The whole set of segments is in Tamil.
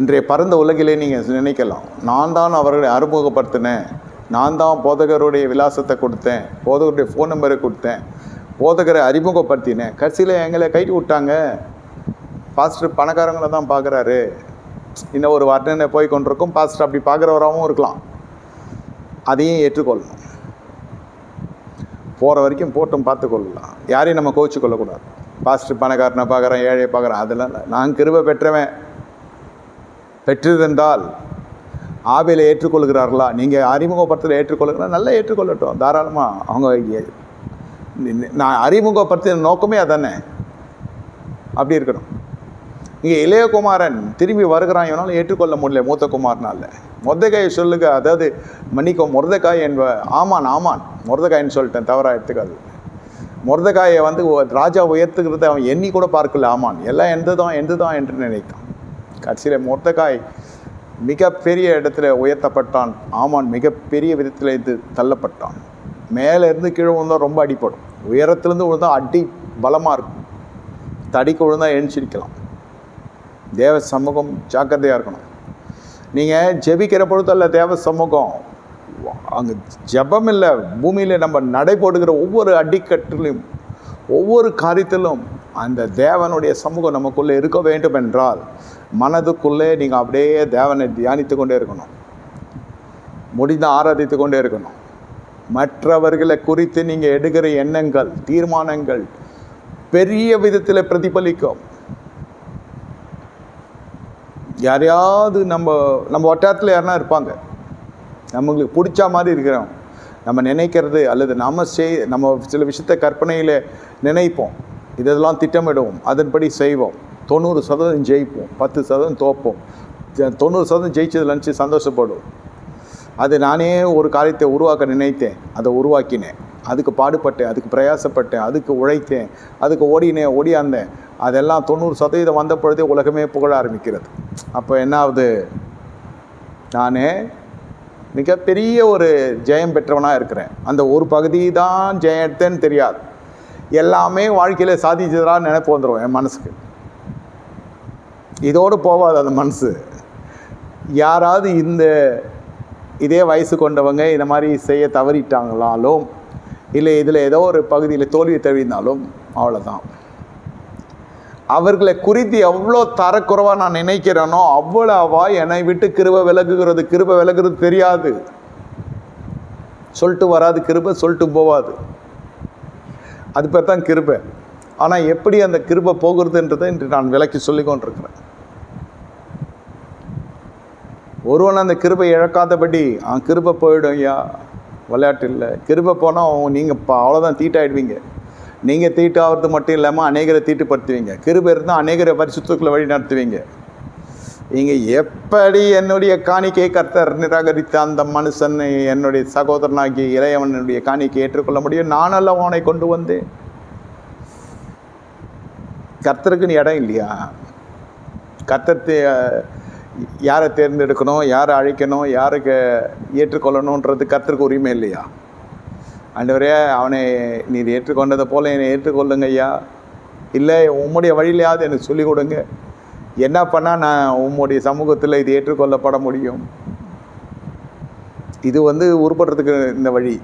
இன்றைய பரந்த உலகிலே நீங்கள் நினைக்கலாம். நான் தான் அவர்களை அறிமுகப்படுத்தினேன். நான் தான் போதகருடைய விலாசத்தை கொடுத்தேன். போதகருடைய ஃபோன் நம்பரை கொடுத்தேன். போதகரை அறிமுகப்படுத்தினேன். கடைசியில் எங்களை கைட்டு விட்டாங்க. பாஸ்டர் பணக்காரங்களை தான் பார்க்குறாரு. இன்னும் ஒரு வர்ணனை போய் கொண்டிருக்கும். பாஸ்டர் அப்படி பார்க்குறவராகவும் இருக்கலாம். அதையும் ஏற்றுக்கொள்ளணும். போகிற வரைக்கும் போட்டும் பார்த்து கொள்ளலாம். யாரையும் நம்ம கோச்சு கொள்ளக்கூடாது. பாஸ்டர் பணக்காரனை பார்க்குறேன் ஏழையை பார்க்குறேன். அதெல்லாம் இல்லை. நான் கிருபை பெற்றவன். பெற்றிருந்தால் ஆவியில் ஏற்றுக்கொள்கிறார்களா? நீங்கள் அறிமுகப்படுத்தல ஏற்றுக்கொள்ளுங்களா? நல்லா ஏற்றுக்கொள்ளட்டும். தாராளமாக அவங்க நான் அறிமுகப்படுத்தின நோக்கமே அதானே? அப்படி இருக்கணும். இங்கே இளையகுமாரன் திரும்பி வருகிறான். இவனால் ஏற்றுக்கொள்ள முடியல மூத்த குமாரனால். மொர்தகாயை சொல்லுங்க. அதாவது மன்னிக்கோ மொர்தகாய் என்ப ஆமான் ஆமான். மொர்தகாயின்னு சொல்லிட்டேன் தவறாக எடுத்துக்காது. மொர்தகாயை வந்து ராஜா உயர்த்துக்கிறது அவன் எண்ணி கூட பார்க்கல ஆமான். எல்லாம் எந்ததான் எந்ததான் என்று நினைத்தான். கடைசியில் மொர்தகாய் மிகப்பெரிய இடத்துல உயர்த்தப்பட்டான். ஆமான் மிகப்பெரிய விதத்தில் இது தள்ளப்பட்டான். மேலேருந்து கீழே விழுந்தால் ரொம்ப அடிப்படும் உயரத்துலேருந்து விழுந்தால் அடி பலமாக இருக்கும். தடிக்கு விழுந்தால் எழுந்திருக்கலாம். தேவ சமூகம் ஜாக்கிரதையாக இருக்கணும். நீங்கள் ஜெபிக்கிற பொழுதல்ல தேவ சமூகம் அங்கே ஜெபம் இல்லை பூமியில் நம்ம நடை போடுகிற ஒவ்வொரு அடிக்கட்டிலையும் ஒவ்வொரு காரியத்திலும் அந்த தேவனுடைய சமூகம் நமக்குள்ளே இருக்க வேண்டும் என்றால் மனதுக்குள்ளே நீங்கள் அப்படியே தேவனை தியானித்து கொண்டே இருக்கணும். முடிந்த ஆராதித்து கொண்டே இருக்கணும். மற்றவர்களை குறித்து நீங்கள் எடுக்கிற எண்ணங்கள் தீர்மானங்கள் பெரிய விதத்தில் பிரதிபலிக்கும். யாரையாவது நம்ம நம்ம வட்டாரத்தில் யாருனா இருப்பாங்க. நம்மளுக்கு பிடிச்ச மாதிரி இருக்கிறோம் நம்ம நினைக்கிறது அல்லது நம்ம செய் நம்ம சில விஷயத்தை கற்பனையில் நினைப்போம். இதெல்லாம் திட்டமிடுவோம். அதன்படி செய்வோம். தொண்ணூறு சதவீதம் ஜெயிப்போம். பத்து சதவீதம் தோப்போம். தொண்ணூறு சதவீதம் ஜெயிச்சது நினச்சி சந்தோஷப்படும் அது நானே ஒரு காரியத்தை உருவாக்க நினைத்தேன். அதை உருவாக்கினேன். அதுக்கு பாடுபட்டேன். அதுக்கு பிரயாசப்பட்டேன். அதுக்கு உழைத்தேன். அதுக்கு ஓடினேன் ஓடியாந்தேன் அதெல்லாம் தொண்ணூறு சதவீதம் வந்த பொழுதே உலகமே புகழ ஆரம்பிக்கிறது. அப்போ என்ன ஆகுது நான் மிகப்பெரிய ஒரு ஜெயம் பெற்றவனாக இருக்கிறேன். அந்த ஒரு பகுதி தான் ஜெயத்தேன்னு தெரியாது. எல்லாமே வாழ்க்கையில் சாதிச்சதா நினைப்பு வந்துடும் என் மனசுக்கு. இதோடு போகாது அந்த மனசு. யாராவது இந்த இதே வயசு கொண்டவங்க இந்த மாதிரி செய்ய தவறிட்டாங்களாலும் இல்லை இதில் ஏதோ ஒரு பகுதியில் தோல்வி தழுவினாலும் அவ்வளோதான் அவர்களை குறித்து எவ்வளோ தரக்குறைவாக நான் நினைக்கிறேனோ அவ்வளோவா என்னை விட்டு கிருபை விலகுகிறது. கிருபை விலகுறது தெரியாது. சொல்லிட்டு வராது கிருபை சொல்லிட்டு போவாது. அது பேர் தான் கிருபை. ஆனால் எப்படி அந்த கிருபை போகிறதுன்றதை இன்று நான் விளக்கி சொல்லி கொண்டிருக்கிறேன். ஒருவன் அந்த கிருபை இழக்காதபடி ஆ கிருபை போயிடும் ஐயா விளையாட்டு இல்லை. கிருபை போனால் நீங்கள் இப்போ அவ்வளோதான் தீட்டாயிடுவீங்க. நீங்கள் தீட்டாகிறது மட்டும் இல்லாமல் அநேகரை தீட்டுப்படுத்துவீங்க. கிருபை இருந்தால் அநேகரை பரிசுத்துக்குள்ள வழி நடத்துவீங்க. நீங்கள் எப்படி என்னுடைய காணிக்கை கர்த்தர் நிராகரித்த அந்த மனுஷனை என்னுடைய சகோதரனாகி இளையவனுடைய காணிக்கை ஏற்றுக்கொள்ள முடியும்? நானல்ல அவனை கொண்டு வந்தேன். கர்த்தருக்குன்னு இடம் இல்லையா? கர்த்தர் தே- யாரை தேர்ந்தெடுக்கணும் யாரை அழைக்கணும் யாருக்கு ஏற்றுக்கொள்ளணுன்றது கத்திற்கு உரிமை இல்லையா? ஆண்டவரே அவனை நீர் ஏற்றுக்கொண்டதை போல என்னை ஏற்றுக்கொள்ளுங்க ஐயா. இல்லை உம்முடைய வழியிலையாவது எனக்கு சொல்லிக் கொடுங்க. என்ன பண்ணால் நான் உம்முடைய சமூகத்தில் இது ஏற்றுக்கொள்ளப்பட முடியும்? இது வந்து உருப்படுறதுக்கு இந்த வழி.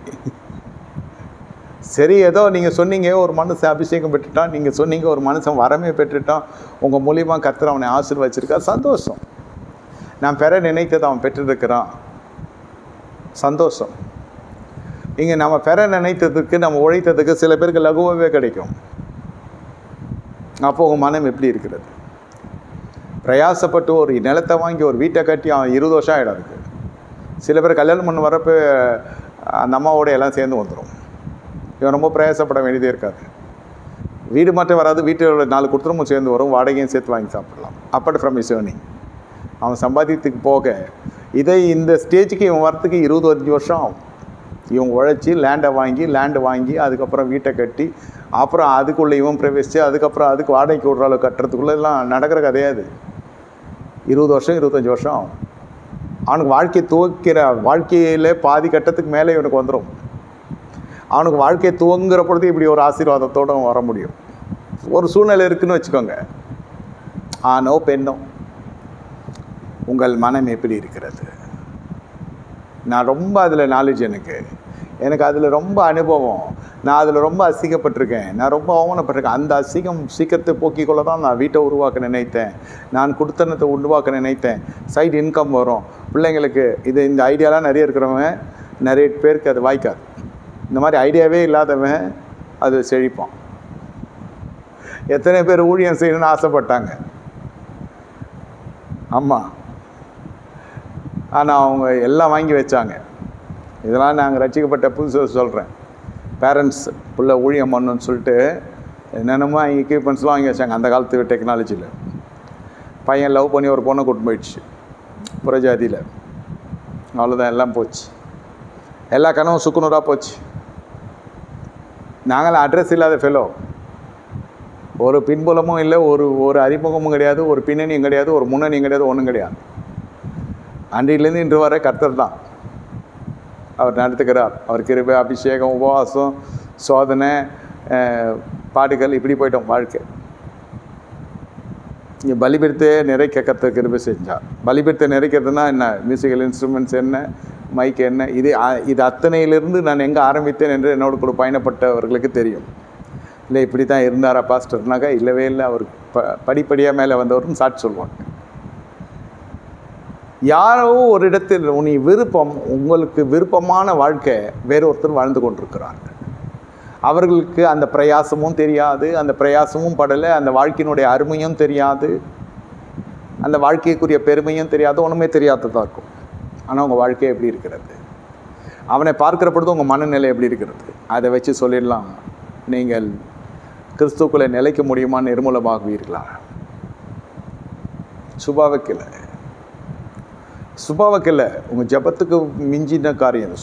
சரி ஏதோ நீங்கள் சொன்னீங்க ஒரு மனுஷன் அபிஷேகம் பெற்றுட்டான். நீங்கள் சொன்னீங்க ஒரு மனுஷன் வரமே பெற்றுட்டான். உங்கள் மூலியமாக கத்துற அவனை ஆசீர்வச்சிருக்கா சந்தோஷம். நான் பெற நினைத்ததை அவன் பெற்றிருக்கிறான். சந்தோஷம். இங்கே நம்ம பெற நினைத்ததுக்கு நம்ம உழைத்ததுக்கு சில பேருக்கு லகுவாகவே கிடைக்கும். அப்போ உங்கள் மனம் எப்படி இருக்கிறது? பிரயாசப்பட்டு ஒரு நிலத்தை வாங்கி ஒரு வீட்டை கட்டி அவன் இருபது வருஷம் ஆகிடும் இருக்குது சில பேர் கல்யாணம் பண்ண வரப்போ அந்த அம்மாவோட எல்லாம் சேர்ந்து வந்துடும் இவன் ரொம்ப பிரயாசப்பட வேண்டியதே இருக்காது. வீடு மட்டும் வராது வீட்டோட நாலு குடுத்தமும் சேர்ந்து வரும் வாடகையும் சேர்த்து வாங்கி சாப்பிடலாம். அப்பார்ட் ஃப்ரம் இஸ் ஏர்னிங் அவன் சம்பாதியத்துக்கு போக. இதை இந்த ஸ்டேஜுக்கு இவன் வரத்துக்கு இருபது அஞ்சு வருஷம் ஆகும். இவன் உழைச்சி லேண்டை வாங்கி லேண்டு வாங்கி அதுக்கப்புறம் வீட்டை கட்டி அப்புறம் அதுக்குள்ளே இவன் பிரவேசித்து அதுக்கப்புறம் அதுக்கு வாடகைக்கு விடுற அளவு கட்டுறதுக்குள்ளே எல்லாம் நடக்கிற கதையாது இருபது வருஷம் இருபத்தஞ்சி வருஷம் ஆகும். அவனுக்கு வாழ்க்கையை துவக்கிற வாழ்க்கையில் பாதி கட்டத்துக்கு மேலே இவனுக்கு வந்துடும் அவனுக்கு வாழ்க்கையை துவங்குற பொழுது இப்படி ஒரு ஆசீர்வாதத்தோடு அவன் வர முடியும். ஒரு சூழ்நிலை இருக்குதுன்னு வச்சுக்கோங்க. ஆணோ பெண்ணோ உங்கள் மனம் எப்படி இருக்கிறது? நான் ரொம்ப அதில் நாலேஜ் எனக்கு. எனக்கு அதில் ரொம்ப அனுபவம். நான் அதில் ரொம்ப அசிங்கப்பட்டிருக்கேன். நான் ரொம்ப அவமானப்பட்டிருக்கேன். அந்த அசிங்கம் சீக்கிரத்தை போக்கிக்கொள்ள தான் நான் வீட்டை உருவாக்க நினைத்தேன். நான் கொடுத்தனத்தை உருவாக்க நினைத்தேன். சைடு இன்கம் வரும். பிள்ளைங்களுக்கு இது இந்த ஐடியாலாம் நிறைய இருக்கிறவங்க நிறைய பேருக்கு அது வாய்க்காது. இந்த மாதிரி ஐடியாவே இல்லாதவன் அது செழிப்பான். எத்தனை பேர் ஊழியம் செய்யணும்னு ஆசைப்பட்டாங்க. ஆமாம் ஆனால் அவங்க எல்லாம் வாங்கி வச்சாங்க. இதெல்லாம் நாங்கள் ரசிக்கப்பட்ட புதுசு சொல்கிறேன் பேரண்ட்ஸ் பிள்ளை ஊழியம் பண்ணணும்னு சொல்லிட்டு என்னென்னமோ எக்யூப்மெண்ட்ஸ்லாம் வாங்கி வச்சாங்க அந்த காலத்து டெக்னாலஜியில் பையன் லவ் பண்ணி ஒரு பொண்ணை கூட்டு போயிடுச்சு புறஜாதியில். அவ்வளோதான் எல்லாம் போச்சு. எல்லா கனவும் சுக்குநூறாக போச்சு. நாங்களாம் அட்ரஸ் இல்லாத ஃபெலோ ஒரு பின்புலமும் இல்லை ஒரு ஒரு அறிமுகமும் கிடையாது ஒரு பின்னணியும் கிடையாது ஒரு முன்னணியும் கிடையாது ஒன்றும் கிடையாது. அன்றையிலேருந்து இன்று வரை கர்த்தர் தான். அவர் நடத்துகிறார். அவர் கிருபை அபிஷேகம் உபவாசம் சோதனை பாடுகள் இப்படி போயிட்டோம் வாழ்க்கை. இங்கே பலிபீடத்தை நிறைக்க கர்த்தர் கிருபை செஞ்சார். பலிபெடுத்து நிறைக்கிறதுனா என்ன? மியூசிக்கல் இன்ஸ்ட்ருமெண்ட்ஸ் என்ன? மைக் என்ன? இது அ- இது அத்தனையிலிருந்து நான் எங்கே ஆரம்பித்தேன் என்று என்னோட கூட பயணப்பட்டவர்களுக்கு தெரியும். இல்லை இப்படி தான் இருந்தாரா பாஸ்டர்னாக்கா இல்லவே இல்லை. அவர் ப படிப்படியாக மேலே வந்தவர்னு சாட்சி சொல்லுவாங்க யாரோ ஒரு இடத்தில் உனி விருப்பம் உங்களுக்கு விருப்பமான வாழ்க்கை வேறொருத்தர் வாழ்ந்து கொண்டிருக்கிறார்கள். அவர்களுக்கு அந்த பிரயாசமும் தெரியாது அந்த பிரயாசமும் படலை அந்த வாழ்க்கையினுடைய அருமையும் தெரியாது அந்த வாழ்க்கைக்குரிய பெருமையும் தெரியாது ஒன்றுமே தெரியாததாக இருக்கும். ஆனால் உங்கள் வாழ்க்கை எப்படி இருக்கிறது? அவனை பார்க்குற பொழுது உங்கள் மனநிலை எப்படி இருக்கிறது? அதை வச்சு சொல்லிடலாம். நீங்கள் கிறிஸ்துக்குள்ளே நிலைக்க முடியுமா? நிர்மூலமாகுவீர்களா? சுபாவுக்கில்ல. சுபாவக்கில்லை. உங்கள் ஜபத்துக்கு மிஞ்சின காரியம் இது,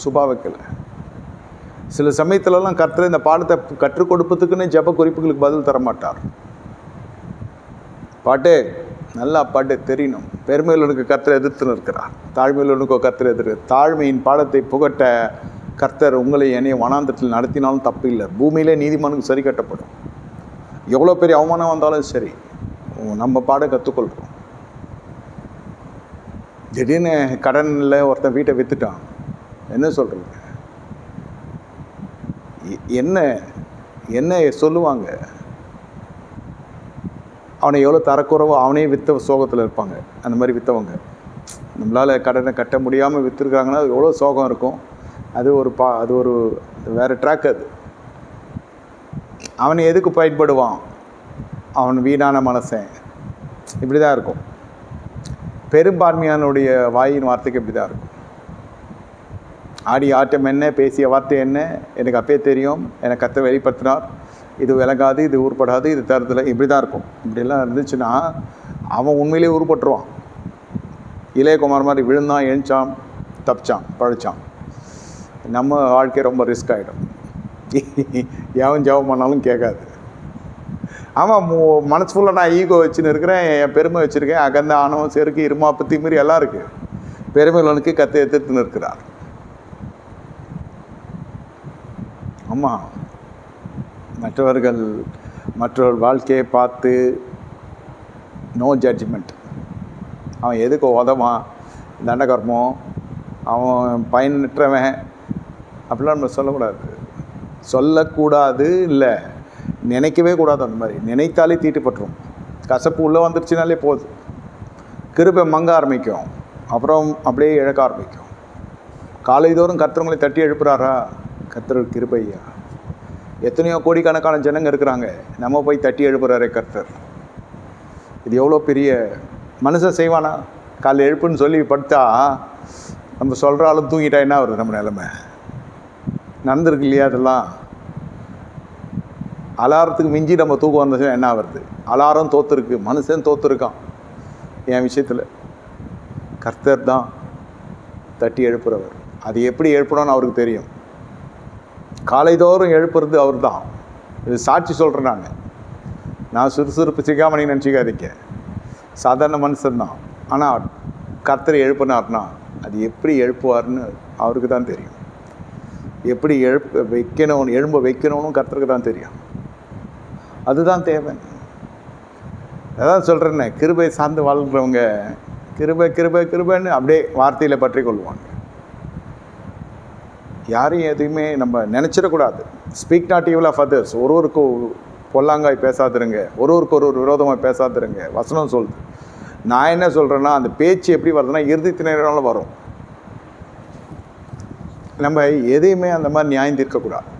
சில சமயத்துலலாம் கர்த்தர் இந்த பாடத்தை கற்றுக் கொடுப்பதுக்குன்னு ஜப குறிப்புகளுக்கு பதில் தர மாட்டார் பாட்டு நல்லா பாட்டு தெரியணும் பெருமையுள்ளனுக்கு கர்த்தர் எதிர்த்து நிற்கிறார். தாழ்மையுள்ளனுக்கோ கர்த்தர் எதிர்க்கு தாழ்மையின் பாடத்தை புகட்ட கர்த்தர் உங்களை என்னைய வனாந்தத்தில் நடத்தினாலும் தப்பு இல்லை. பூமியிலே நீதிமானுக்கு சரி கட்டப்படும். எவ்வளோ பெரிய அவமானம் வந்தாலும் சரி நம்ம பாடம் கற்றுக்கொள்கிறோம். திடீர்னு கடனில் ஒருத்தன் வீட்டை விற்றுட்டான் என்ன சொல்கிறது என்ன என்ன சொல்லுவாங்க? அவனை எவ்வளோ தரக்குறவோ அவனே விற்ற சோகத்தில் இருப்பாங்க. அந்த மாதிரி விற்றவங்க நம்மளால் கடனை கட்ட முடியாமல் விற்றுருக்காங்கன்னா அது எவ்வளோ சோகம் இருக்கும். அது ஒரு பா அது ஒரு வேறு ட்ராக் அது. அவன் எதுக்கு பயன்படுவான்? அவன் வீணான மனசன். இப்படி தான் இருக்கும். பெரும்பான்மையானுடைய வாயின் வார்த்தைக்கு இப்படி தான் இருக்கும். ஆடி ஆட்டம் என்ன பேசிய வார்த்தை என்ன எனக்கு அப்பே தெரியும் எனக்கு கத்த வெளிப்படுத்தினார் இது விளங்காது இது உருப்படாது இது தரத்தில் இப்படி தான் இருக்கும். இப்படிலாம் இருந்துச்சுன்னா அவன் உண்மையிலேயே உருப்பட்டுருவான் இளையகுமார் மாதிரி விழுந்தான் எழுந்தான் தப்பிச்சான் பழிச்சான். நம்ம வாழ்க்கை ரொம்ப ரிஸ்க் ஆகிடும் எவன் ஜெபம் பண்ணாலும் கேட்காது. ஆமாம் மு- மனசு ஃபுல்லாக நான் ஈகோ வச்சுன்னு இருக்கிறேன் என் பெருமை வச்சுருக்கேன் அகந்த ஆணவம் செருக்கு இருமாப்பு திமிரி எல்லாம் இருக்குது பெருமைகளுக்கு கத்தை எதிர்த்து நிற்கிறார் ஆமாம் மற்றவர்கள் மற்றவர் வாழ்க்கையை பார்த்து நோ ஜட்ஜ்மெண்ட் அவன் எதுக்கு உதவான்? தண்டகர்மம் அவன் பயனற்றவன். அப்படிலாம் நம்ம சொல்லக்கூடாது. சொல்லக்கூடாது இல்லை. நினைக்கவே கூடாது அந்த மாதிரி. நினைத்தாலே தீட்டுப்பட்டுரும் கசப்பு உள்ளே வந்துருச்சுனாலே போதும். கிருபை மங்க ஆரம்பிக்கும். அப்புறம் அப்படியே இழக்க ஆரம்பிக்கும். காலைதோறும் கர்த்தவங்களை தட்டி எழுப்புறாரா? கர்த்தர் கிருபையா எத்தனையோ கோடிக்கணக்கான ஜனங்க இருக்கிறாங்க. நம்ம போய் தட்டி எழுப்புறாரே கர்த்தர். இது எவ்வளோ பெரிய மனுஷன் செய்வானா? காலைல எழுப்புன்னு சொல்லி படுத்தா நம்ம சொல்கிற ஆளும் தூங்கிட்டா என்ன வருது நம்ம நிலமை? நடந்திருக்கு இல்லையா அதெல்லாம்? அலாரத்துக்கு மிஞ்சி நம்ம தூக்கம் வந்துச்சுன்னா என்ன ஆகிறது? அலாரம் தோத்துருக்கு மனுஷன் தோத்துருக்கான். என் விஷயத்தில். கர்த்தர் தான் தட்டி எழுப்புறவர். அது எப்படி எழுப்பணும்னு அவருக்கு தெரியும். காலைதோறும் எழுப்புறது அவர் தான். இது சாட்சி சொல்கிறேன் நான். நான் சுறுசுறுப்பு சிக்காமணி நினச்சிக்காதீங்க. சாதாரண மனுஷன் தான். ஆனால் கர்த்தர் எழுப்பினார்னா அது எப்படி எழுப்புவார்னு அவருக்கு தான் தெரியும். எப்படி எழுப்ப வைக்கணும் எழும்ப வைக்கணும்னு கர்த்தருக்கு தான் தெரியும். அதுதான் தேவை. அதான் சொல்கிறேன்னு கிருபை சார்ந்து வாழ்கிறவங்க கிருபை கிருபை கிருபைன்னு அப்படியே வார்த்தையில் பற்றி கொள்வாங்க யாரையும் எதையுமே நம்ம நினச்சிடக்கூடாது. Speak not evil of others ஒருவருக்கு பொல்லாங்காய் பேசாதிருங்க. ஒருவருக்கு ஒரு ஒரு விரோதமாக பேசாதிருங்க. வசனம் சொல்லுது. நான் என்ன சொல்கிறேன்னா அந்த பேச்சு எப்படி வருதுன்னா இறுதித்தினால வரும். நம்ம எதையுமே அந்த மாதிரி நியாயம் தீர்க்கக்கூடாது.